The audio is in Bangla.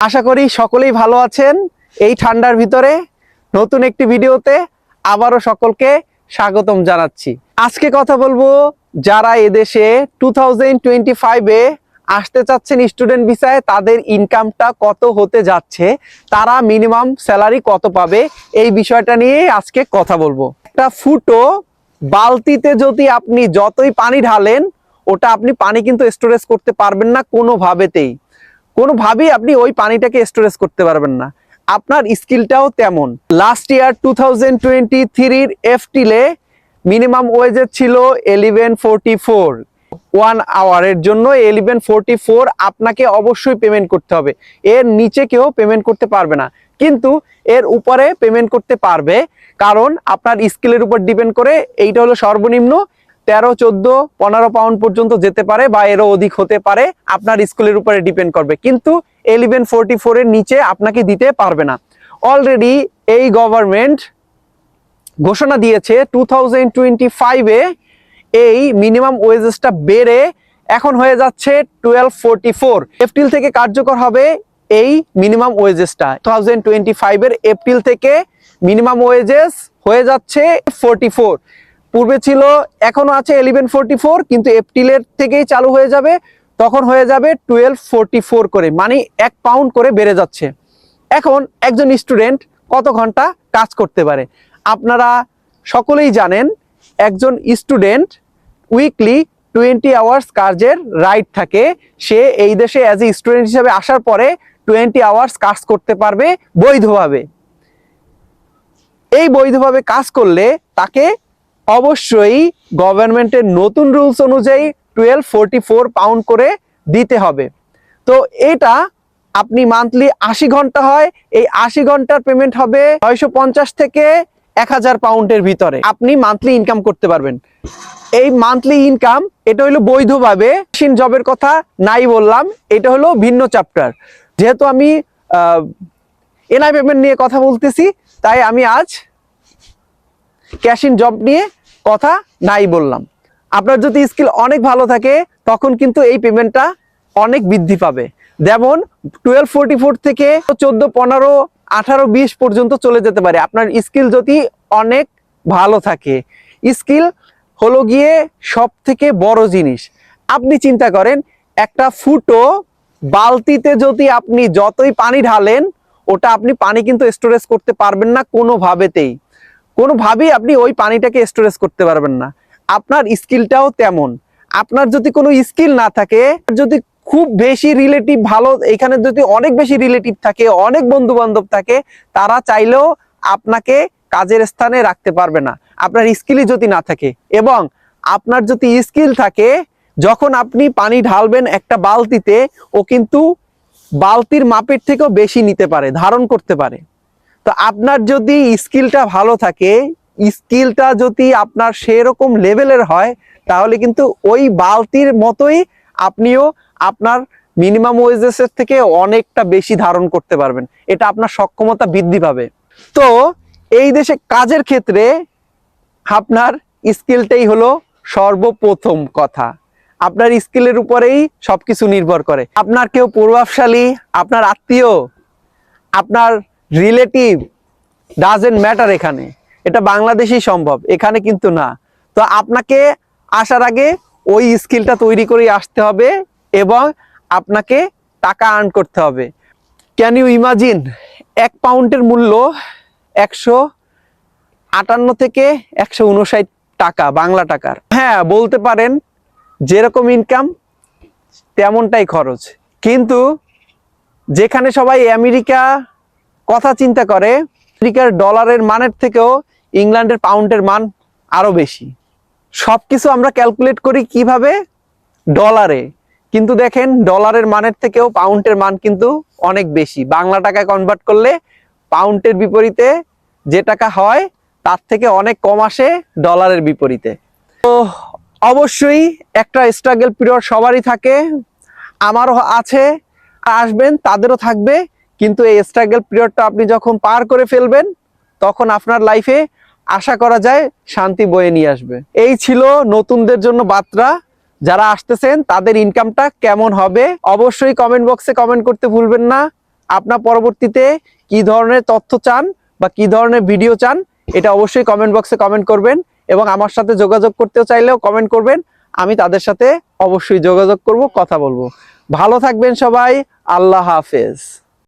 আশা করি সকলেই ভালো আছেন। এই ঠান্ডার ভিতরে নতুন একটি ভিডিওতে আবারও সকলকে স্বাগতম জানাচ্ছি। আজকে কথা বলব যারা এদেশে টু থাউজেন্ড টোয়েন্টি ফাইভে আসতে চাচ্ছেন স্টুডেন্ট ভিসায় তাদের ইনকামটা কত হতে যাচ্ছে, তারা মিনিমাম স্যালারি কত পাবে, এই বিষয়টা নিয়ে আজকে কথা বলব। একটা ফুটো বালতিতে যদি আপনি যতই পানি ঢালেন, ওটা আপনি পানি কিন্তু স্টোরেজ করতে পারবেন না কোনোভাবেতেই কোনোভাবেই আপনি ওই পানিটাকে স্টোরেজ করতে পারবেন না। আপনার স্কিলটাও তেমন। Last year two thousand twenty থ্রির এফটিলে মিনিমাম ওয়েজের ছিল এলিভেন ফোরটি ফোর ওয়ান আওয়ারের জন্য এলিভেন ফোরটি ফোর আপনাকে অবশ্যই পেমেন্ট করতে হবে। এর নিচে কেউ পেমেন্ট করতে পারবে না। কিন্তু এর উপরে পেমেন্ট করতে পারবে কারণ আপনার স্কিলের উপর ডিপেন্ড করে এইটা হলো সর্বনিম্ন তেরো, চোদ্দ, পনেরো পাউন্ড পর্যন্ত যেতে পারে বা এরও অধিক হতে পারে। আপনার স্কুলের উপরে ডিপেন্ড করবে। কিন্তু এলিভেন ফোরটি ফোরের নিচে আপনাকে দিতে পারবে না। অলরেডি এই গভর্নমেন্ট ঘোষণা দিয়েছে টু থাউজেন্ড টোয়েন্টি ফাইভে এই মিনিমাম ওয়েজেসটা বেড়ে এখন হয়ে যাচ্ছে টুয়েলভ ফোরটি ফোর এপ্রিল থেকে কার্যকর হবে এই মিনিমাম ওয়েজেসটা টু। থাউজেন্ড টোয়েন্টি ফাইভের এপ্রিল থেকে মিনিমাম ওয়েজেস হয়ে যাচ্ছে ফোরটি ফোর পূর্বে ছিল, এখনও আছে এলিভেন ফোরটি ফোর কিন্তু এপ্রিলের থেকেই চালু হয়ে যাবে। তখন হয়ে যাবে টুয়েলভ ফোরটি ফোর করে মানে এক পাউন্ড করে বেড়ে যাচ্ছে। এখন একজন স্টুডেন্ট কত ঘণ্টা কাজ করতে পারে? আপনারা সকলেই জানেন, একজন স্টুডেন্ট উইকলি টোয়েন্টি আওয়ার্স কাজের রাইট থাকে। সে এই দেশে অ্যাজ এ স্টুডেন্ট হিসেবে আসার পরে টোয়েন্টি আওয়ার্স কাজ করতে পারবে বৈধভাবে। এই বৈধভাবে কাজ করলে তাকে অবশ্যই গভর্নমেন্টের নতুন রুলস অনুযায়ী টুয়েলভ ফোরটি ফোর পাউন্ড করে দিতে হবে। তো এটা আপনি মান্থলি আশি ঘণ্টা হয়, এই আশি ঘণ্টার পেমেন্ট হবে ছয়শো পঞ্চাশ থেকে এক হাজার পাউন্ডের ভিতরে। আপনি মান্থলি ইনকাম করতে পারবেন। এই মান্থলি ইনকাম, এটা হলো বৈধভাবে, মেশিন জবের কথা নাই বললাম, এটা হলো ভিন্ন চ্যাপ্টার। যেহেতু আমি এনআই পেমেন্ট নিয়ে কথা বলতেছি, তাই আমি আজ ক্যাশ ইন জব নিয়ে কথা নাই বললাম। আপনার যদি স্কিল অনেক ভালো থাকে, তখন কিন্তু এই পেমেন্টটা অনেক বৃদ্ধি পাবে। যেমন টুয়েলভ ফোরটি ফোর থেকে চোদ্দ, পনেরো, আঠারো, বিশ পর্যন্ত চলে যেতে পারে। আপনার স্কিল যদি অনেক ভালো থাকে স্কিল হলো গিয়ে সব থেকে বড় জিনিস। আপনি চিন্তা করেন, একটা ফুটো বালতিতে যদি আপনি যতই পানি ঢালেন, ওটা আপনি পানি কিন্তু স্টোরেজ করতে পারবেন না কোনোভাবেতেই। কোনোভাবেই আপনি ওই পানিটাকে স্টোরেজ করতে পারবেন না। আপনার স্কিলটাও তেমন। আপনার যদি কোনো স্কিল না থাকে, যদি খুব বেশি রিলেটিভ ভালো, এখানে যদি অনেক বেশি রিলেটিভ থাকে, অনেক বন্ধু বান্ধব থাকে, তারা চাইলেও আপনাকে কাজের স্থানে রাখতে পারবে না। আপনার স্কিলই যদি না থাকে এবং আপনার যদি স্কিল থাকে, যখন আপনি পানি ঢালবেন একটা বালতিতে, ও কিন্তু বালতির মাপের থেকেও বেশি নিতে পারে, ধারণ করতে পারে। তো আপনার যদি স্কিলটা ভালো থাকে, স্কিলটা যদি আপনার সেরকম লেভেলের হয়, তাহলে কিন্তু ওই বালতির মতোই আপনিও আপনার মিনিমাম ওয়েজেসের থেকে অনেকটা বেশি ধারণ করতে পারবেন। এটা আপনার সক্ষমতা বৃদ্ধি পাবে। তো এই দেশে কাজের ক্ষেত্রে আপনার স্কিলটাই হলো সর্বপ্রথম কথা। আপনার স্কিলের উপরেই সবকিছু নির্ভর করে। আপনার কেউ প্রভাবশালী, আপনার আত্মীয়, আপনার রিলেটিভ ডাজেন্ট ম্যাটার এখানে। এটা বাংলাদেশেই সম্ভব, এখানে কিন্তু না। তো আপনাকে আসার আগে ওই স্কিলটা তৈরি করে আসতে হবে এবং আপনাকে টাকা আর্ন করতে হবে। ক্যান ইউ ইমাজিন এক পাউন্ডের মূল্য একশো আটান্ন থেকে একশো উনষাট টাকা, বাংলা টাকার। হ্যাঁ বলতে পারেন যেরকম ইনকাম তেমনটাই খরচ। কিন্তু যেখানে সবাই আমেরিকা কথা চিন্তা করে, আমেরিকার ডলারের মানের থেকেও ইংল্যান্ডের পাউন্ডের মান আরও বেশি। সব কিছু আমরা ক্যালকুলেট করি কীভাবে? ডলারে। কিন্তু দেখেন, ডলারের মানের থেকেও পাউন্ডের মান কিন্তু অনেক বেশি। বাংলা টাকায় কনভার্ট করলে পাউন্ডের বিপরীতে যে টাকা হয়, তার থেকে অনেক কম আসে ডলারের বিপরীতে। তো অবশ্যই একটা স্ট্রাগল পিরিয়ড সবারই থাকে। আমারও আছে আসবেন, তাদেরও থাকবে। কিন্তু এই স্ট্রাগল পিরিয়ডটা আপনি যখন পার করে ফেলবেন, তখন আপনার লাইফে আশা করা যায় শান্তি বয়ে নিয়ে আসবে। এই ছিল নতুনদের জন্য বার্তা। যারা আসতেছেন, তাদের ইনকামটা কেমন হবে? অবশ্যই কমেন্ট বক্সে কমেন্ট করতে ভুলবেন না। আপনার পরবর্তীতে কি ধরনের তথ্য চান বা কি ধরনের ভিডিও চান, এটা অবশ্যই কমেন্ট বক্সে কমেন্ট করবেন এবং আমার সাথে যোগাযোগ করতেও চাইলেও কমেন্ট করবেন। আমি তাদের সাথে অবশ্যই যোগাযোগ করব, কথা বলব। ভালো থাকবেন সবাই। আল্লাহ হাফেজ।